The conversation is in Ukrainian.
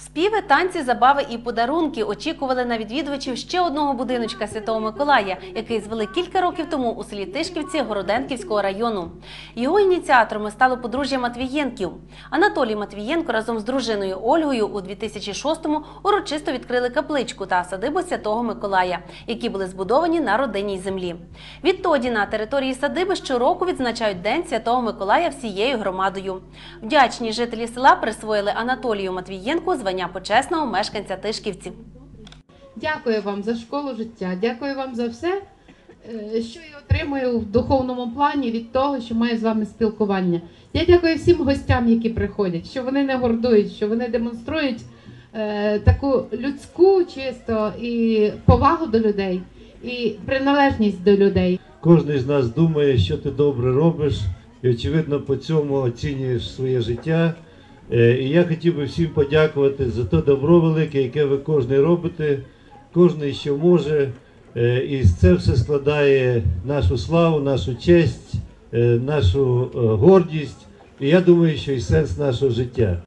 Співи, танці, забави і подарунки очікували на відвідувачів ще одного будиночка Святого Миколая, який звели кілька років тому у селі Тишківці Городенківського району. Його ініціаторами стало подружжя Матвієнків. Анатолій Матвієнко разом з дружиною Ольгою у 2006-му урочисто відкрили капличку та садибу Святого Миколая, які були збудовані на родинній землі. Відтоді на території садиби щороку відзначають День Святого Миколая всією громадою. Вдячні жителі села присвоїли Анатолію Матвієнку звання почесного мешканця Тишківців. Дякую вам за школу життя. Дякую вам за все, е, що я отримую в духовному плані від того, що маю з вами спілкування. Я дякую всім гостям, які приходять, що вони не гордують, що вони демонструють е, таку людську чисто і повагу до людей, і приналежність до людей. Кожен з нас думає, що ти добре робиш, і очевидно по цьому оцінюєш своє життя. Е, І я хотів би всім подякувати за те добро велике, яке ви кожен робите, кожен що може. Е, І це все складає нашу славу, нашу честь, е, нашу гордість. І я думаю, що і сенс нашого життя.